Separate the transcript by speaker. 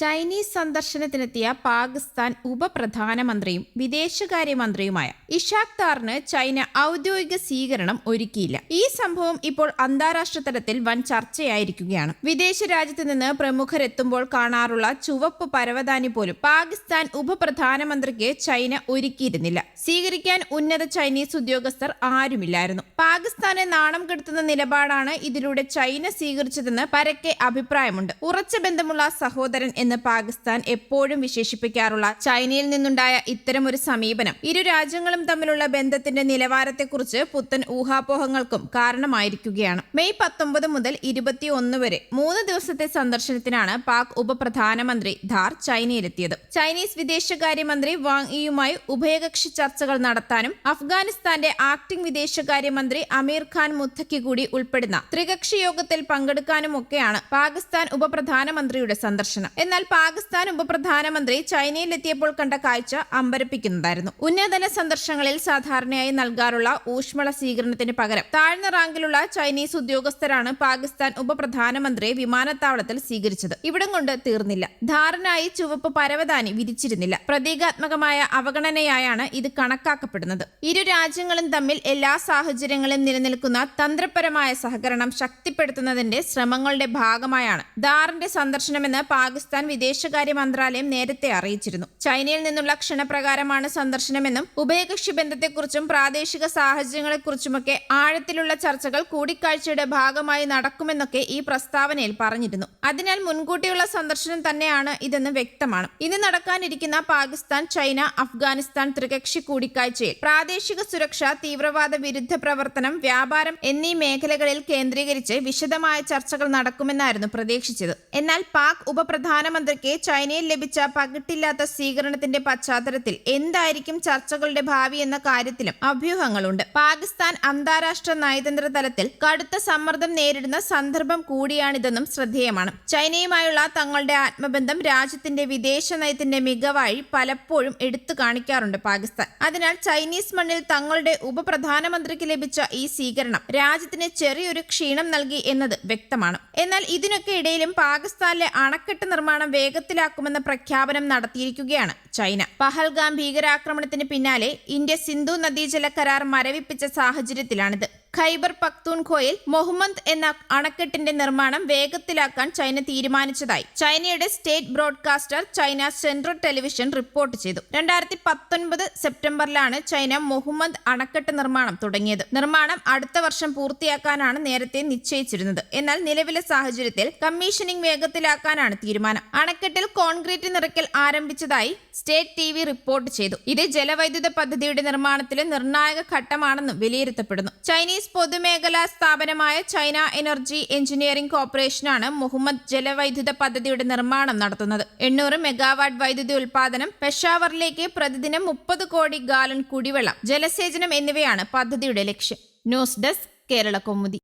Speaker 1: Chinese സന്ദർശനത്തിനെത്തിയ പാകിസ്ഥാൻ ഉപപ്രധാനമന്ത്രിയും വിദേശകാര്യമന്ത്രിയുമായ ഇഷാഖ് താറിന് ചൈന ഔദ്യോഗിക സ്വീകരണം ഒരുക്കിയില്ല. ഈ സംഭവം ഇപ്പോൾ അന്താരാഷ്ട്ര തലത്തിൽ വൻ ചർച്ചയായിരിക്കുകയാണ്. വിദേശ രാജ്യത്ത് നിന്ന് പ്രമുഖരെത്തുമ്പോൾ കാണാറുള്ള ചുവപ്പ് പരവതാനി പോലും പാകിസ്ഥാൻ ഉപപ്രധാനമന്ത്രിക്ക് ചൈന ഒരുക്കിയിരുന്നില്ല. സ്വീകരിക്കാൻ ഉന്നത ചൈനീസ് ഉദ്യോഗസ്ഥർ ആരുമില്ലായിരുന്നു. പാകിസ്ഥാനെ നാണം കെടുത്തുന്ന നിലപാടാണ് ഇതിലൂടെ ചൈന സ്വീകരിച്ചതെന്ന് പരക്കെ അഭിപ്രായമുണ്ട്. ഉറച്ച ബന്ധമുള്ള സഹോദരൻ പാകിസ്ഥാൻ എപ്പോഴും വിശേഷിപ്പിക്കാറുള്ള ചൈനയിൽ നിന്നുണ്ടായ ഇത്തരമൊരു സമീപനം. ഇരു രാജ്യങ്ങളും തമ്മിലുള്ള ബന്ധത്തിന്റെ നിലവാരത്തെക്കുറിച്ച് പുത്തൻ ഊഹാപോഹങ്ങൾക്കും കാരണമായിരിക്കുകയാണ്. മെയ് പത്തൊമ്പത് മുതൽ ഇരുപത്തിയൊന്ന് വരെ മൂന്ന് ദിവസത്തെ സന്ദർശനത്തിനാണ് പാക് ഉപപ്രധാനമന്ത്രി ധാർ ചൈനയിലെത്തിയത്. ചൈനീസ് വിദേശകാര്യമന്ത്രി വാങ് ഇയുമായി ഉഭയകക്ഷി ചർച്ചകൾ നടത്താനും അഫ്ഗാനിസ്ഥാന്റെ ആക്ടിംഗ് വിദേശകാര്യമന്ത്രി അമീർ ഖാൻ മുത്തക്കി കൂടി ഉൾപ്പെടുന്ന ത്രികക്ഷി യോഗത്തിൽ പങ്കെടുക്കാനുമൊക്കെയാണ് പാകിസ്ഥാൻ ഉപപ്രധാനമന്ത്രിയുടെ സന്ദർശനം. എന്നാൽ പാകിസ്ഥാൻ ഉപപ്രധാനമന്ത്രി ചൈനയിലെത്തിയപ്പോൾ കണ്ട കാഴ്ച അമ്പരപ്പിക്കുന്നതായിരുന്നു. ഉന്നതതല സന്ദർശനങ്ങളിൽ സാധാരണയായി നൽകാറുള്ള ഊഷ്മള സ്വീകരണത്തിന് പകരം താഴ്ന്ന റാങ്കിലുള്ള ചൈനീസ് ഉദ്യോഗസ്ഥരാണ് പാകിസ്ഥാൻ ഉപപ്രധാനമന്ത്രിയെ വിമാനത്താവളത്തിൽ സ്വീകരിച്ചത്. ഇവിടം കൊണ്ട് തീർന്നില്ല. ധാരണായി ചുവപ്പ് പരവതാനി വിരിച്ചിരുന്നില്ല. പ്രതീകാത്മകമായ അവഗണനയായാണ് ഇത് കണക്കാക്കപ്പെടുന്നത്. ഇരു രാജ്യങ്ങളും തമ്മിൽ എല്ലാ സാഹചര്യങ്ങളും നിലനിൽക്കുന്ന തന്ത്രപരമായ സഹകരണം ശക്തിപ്പെടുത്തുന്നതിന്റെ ശ്രമങ്ങളുടെ ഭാഗമായാണ്. ധാറിന്റെ സന്ദർശനമെന്ന് പാകിസ്ഥാൻ വിദേശകാര്യ മന്ത്രാലയം നേരത്തെ അറിയിച്ചിരുന്നു. ചൈനയിൽ നിന്നുള്ള ക്ഷണപ്രകാരമാണ് സന്ദർശനമെന്നും ഉഭയകക്ഷി ബന്ധത്തെക്കുറിച്ചും പ്രാദേശിക സാഹചര്യങ്ങളെക്കുറിച്ചുമൊക്കെ ആഴത്തിലുള്ള ചർച്ചകൾ കൂടിക്കാഴ്ചയുടെ ഭാഗമായി നടക്കുമെന്നൊക്കെ ഈ പ്രസ്താവനയിൽ പറഞ്ഞിരുന്നു. അതിനാൽ മുൻകൂട്ടിയുള്ള സന്ദർശനം തന്നെയാണ് ഇതെന്ന് വ്യക്തമാണ്. ഇന്ന് നടക്കാനിരിക്കുന്ന പാകിസ്ഥാൻ ചൈന അഫ്ഗാനിസ്ഥാൻ ത്രികക്ഷി കൂടിക്കാഴ്ചയിൽ പ്രാദേശിക സുരക്ഷ തീവ്രവാദ വിരുദ്ധ പ്രവർത്തനം വ്യാപാരം എന്നീ മേഖലകളിൽ കേന്ദ്രീകരിച്ച് വിശദമായ ചർച്ചകൾ നടക്കുമെന്നായിരുന്നു പ്രതീക്ഷിച്ചത്. എന്നാൽ പാക് ഉപപ്രധാനമന്ത്രിക്ക് ചൈനയിൽ ലഭിച്ച പകിട്ടില്ലാത്ത സ്വീകരണത്തിന്റെ പശ്ചാത്തലത്തിൽ എന്തായിരിക്കും ചർച്ചകളുടെ ഭാവി എന്ന കാര്യത്തിലും അഭ്യൂഹങ്ങളുണ്ട്. പാകിസ്ഥാൻ അന്താരാഷ്ട്ര നയതന്ത്ര തലത്തിൽ കടുത്ത സമ്മർദ്ദം നേരിടുന്ന സന്ദർഭം കൂടിയാണിതെന്നും ശ്രദ്ധേയമാണ്. ചൈനയുമായുള്ള തങ്ങളുടെ ആത്മബന്ധം രാജ്യത്തിന്റെ വിദേശ നയത്തിന്റെ മികവായി പലപ്പോഴും എടുത്തു കാണിക്കാറുണ്ട് പാകിസ്ഥാൻ. അതിനാൽ ചൈനീസ് മണ്ണിൽ തങ്ങളുടെ ഉപപ്രധാനമന്ത്രിക്ക് ലഭിച്ച ഈ സ്വീകരണം രാജ്യത്തിന് ചെറിയൊരു ക്ഷീണം നൽകി എന്നത് വ്യക്തമാണ്. എന്നാൽ ഇതിനൊക്കെ ഇടയിലും പാകിസ്ഥാനിലെ അണക്കെട്ട് നിർമ്മാണം വേഗത്തിലാക്കുമെന്ന പ്രഖ്യാപനം നടത്തിയിരിക്കുകയാണ് ചൈന. പഹൽഗാം ഭീകരാക്രമണത്തിന് പിന്നാലെ ഇന്ത്യ സിന്ധു നദീജല കരാർ മരവിപ്പിച്ച സാഹചര്യത്തിലാണിത്. ഖൈബർ പക്തൂൺഖോയിൽ മൊഹമ്മദ് എന്ന അണക്കെട്ടിന്റെ നിർമ്മാണം വേഗത്തിലാക്കാൻ ചൈന തീരുമാനിച്ചതായി. ചൈനയുടെ state broadcaster China Central Television report ചെയ്തു. രണ്ടായിരത്തി പത്തൊൻപത് സെപ്റ്റംബറിലാണ് ചൈന മൊഹമ്മദ് അണക്കെട്ട് നിർമ്മാണം തുടങ്ങിയത്. നിർമ്മാണം അടുത്ത വർഷം പൂർത്തിയാക്കാനാണ് നേരത്തെ നിശ്ചയിച്ചിരുന്നത്. എന്നാൽ നിലവിലെ സാഹചര്യത്തിൽ കമ്മീഷനിംഗ് വേഗത്തിലാക്കാനാണ് തീരുമാനം. അണക്കെട്ടിൽ കോൺക്രീറ്റ് നിറയ്ക്കൽ ആരംഭിച്ചതായി സ്റ്റേറ്റ് ടി വി റിപ്പോർട്ട് ചെയ്തു. ഇത് ജലവൈദ്യുത പദ്ധതിയുടെ നിർമ്മാണത്തിലെ നിർണായക ഘട്ടമാണെന്ന് വിലയിരുത്തപ്പെടുന്നു. ചൈനീസ് പൊതുമേഖലാ സ്ഥാപനമായ ചൈന എനർജി എഞ്ചിനീയറിംഗ് കോർപ്പറേഷനാണ് മുഹമ്മദ് ജലവൈദ്യുത പദ്ധതിയുടെ നിർമ്മാണം നടത്തുന്നത്. എണ്ണൂറ് മെഗാവാട്ട് വൈദ്യുതി ഉൽപാദനം പെഷാവറിലേക്ക് പ്രതിദിനം മുപ്പത് കോടി ഗാലൻ കുടിവെള്ളം ജലസേചനം എന്നിവയാണ് പദ്ധതിയുടെ ലക്ഷ്യം. News desk Kerala Kaumudi